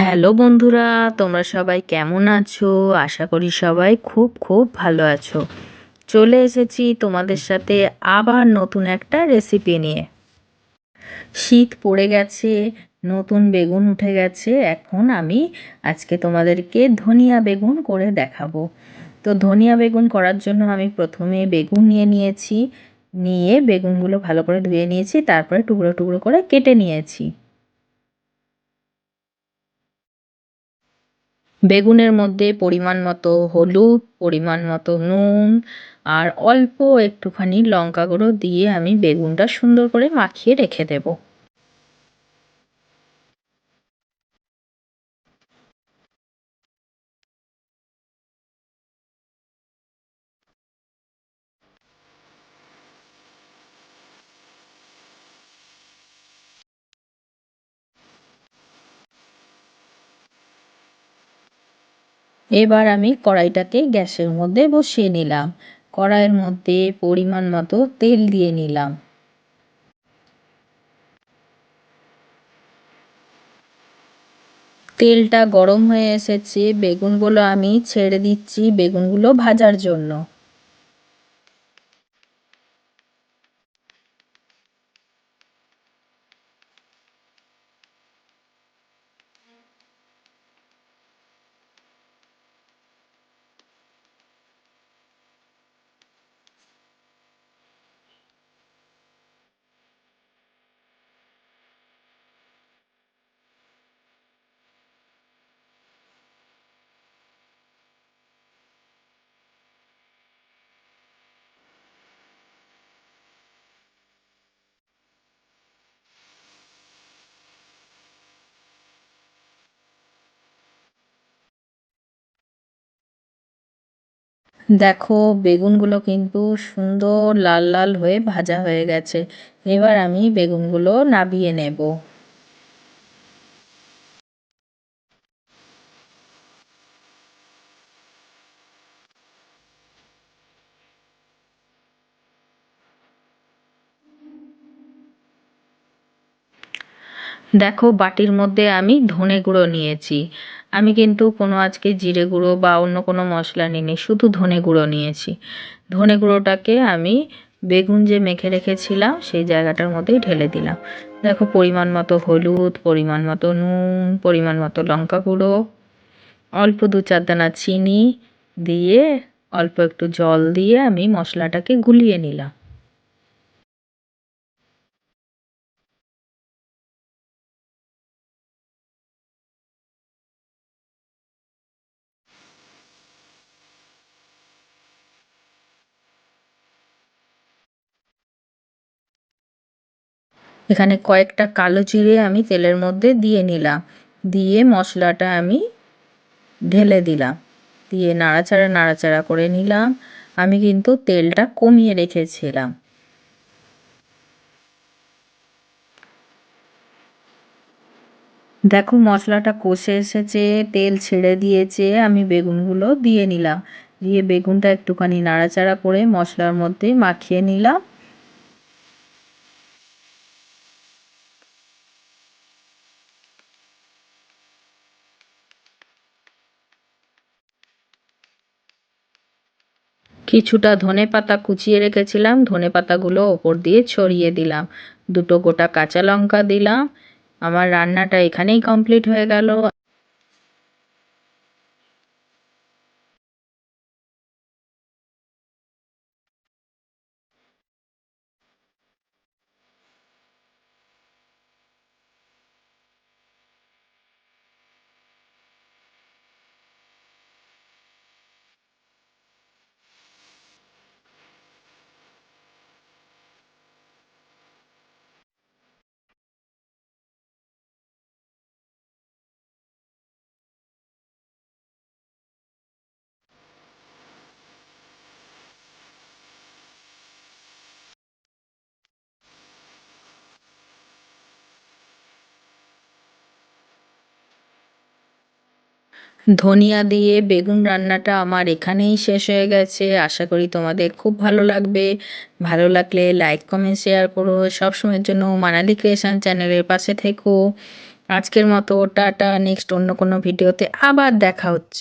Hello বন্ধুরা, তোমরা সবাই কেমন আছো? আশা করি সবাই খুব খুব ভালো আছো। চলে এসেছি তোমাদের সাথে আবার নতুন একটা রেসিপি নিয়ে। শীত পড়ে গেছে, নতুন বেগুন উঠে গেছে, এখন আমি আজকে তোমাদেরকে ধনিয়া বেগুন করে দেখাবো। তো ধনিয়া বেগুন করার জন্য আমি প্রথমে বেগুন নিয়ে নিয়েছি, নিয়ে বেগুনগুলো ভালো করে ধুয়ে নিয়েছি, তারপরে টুকরো টুকরো করে কেটে নিয়েছি। বেগুনের মধ্যে পরিমাণ মতো হলুদ, পরিমাণ মতো নুন আর অল্প একটুখানি লঙ্কা গুঁড়ো দিয়ে আমি বেগুনটা সুন্দর করে মাখিয়ে রেখে দেব। এবার আমি কড়াইটাকে গ্যাসের মধ্যে বসিয়ে নিলাম। কড়াইয়ের মধ্যে পরিমাণ মতো তেল দিয়ে নিলাম। তেলটা গরম হয়ে এসেছে। বেগুনগুলো আমি ছেড়ে দিচ্ছি। বেগুনগুলো ভাজার জন্য। দেখো, বেগুনগুলো কিন্তু সুন্দর লাল লাল হয়ে ভাজা হয়ে গেছে। এবার আমি বেগুনগুলো নাবিয়ে নেব। দেখো, বাটির মধ্যে আমি ধনে গুঁড়ো নিয়েছি। আমি কিন্তু কোনো আজকে জিরে গুঁড়ো বা অন্য কোনো মশলা নিইনি, শুধু ধনে গুঁড়ো নিয়েছি। ধনে গুঁড়োটাকে আমি বেগুন যে মেখে রেখেছিলাম, সেই জায়গাটার মধ্যেই ঢেলে দিলাম। দেখো, পরিমাণ মতো হলুদ, পরিমাণ মতো নুন, পরিমাণ মতো লঙ্কা গুঁড়ো, অল্প দু চার দানা চিনি দিয়ে অল্প একটু জল দিয়ে আমি মশলাটাকে গুলিয়ে নিলাম। এখানে কয়েকটা কালো জিরে আমি তেলের মধ্যে দিয়ে নিলাম। দিয়ে মশলাটা আমি ঢেলে দিলাম। দিয়ে নাড়াচাড়া নাড়াচাড়া করে নিলাম। আমি কিন্তু তেলটা কমিয়ে রেখেছিলাম। দেখো মশলাটা কষে এসেছে, তেল ছেড়ে দিয়েছে, আমি বেগুনগুলো দিয়ে নিলাম। দিয়ে বেগুনটা একটুখানি নাড়াচাড়া করে মশলার মধ্যে মাখিয়ে নিলাম। কিছুটা ধনে পাতা কুচিয়ে রেখেছিলাম ধনে পাতাগুলো ওপর দিয়ে ছড়িয়ে দিলাম। দুটো গোটা কাঁচা লঙ্কা দিলাম। আমার রান্নাটা এখানেই কমপ্লিট হয়ে গেল। ধনিয়া দিয়ে বেগুন রান্নাটা আমার এখানেই শেষ হয়ে গেছে। আশা করি তোমাদের খুব ভালো লাগবে। ভালো লাগলে লাইক কমেন্ট শেয়ার করো। সবসময়ের জন্য মানালি ক্রিয়েশন চ্যানেলের পাশে থেকো। আজকের মতো টাটা। নেক্সট অন্য কোনো ভিডিওতে আবার দেখা হচ্ছে।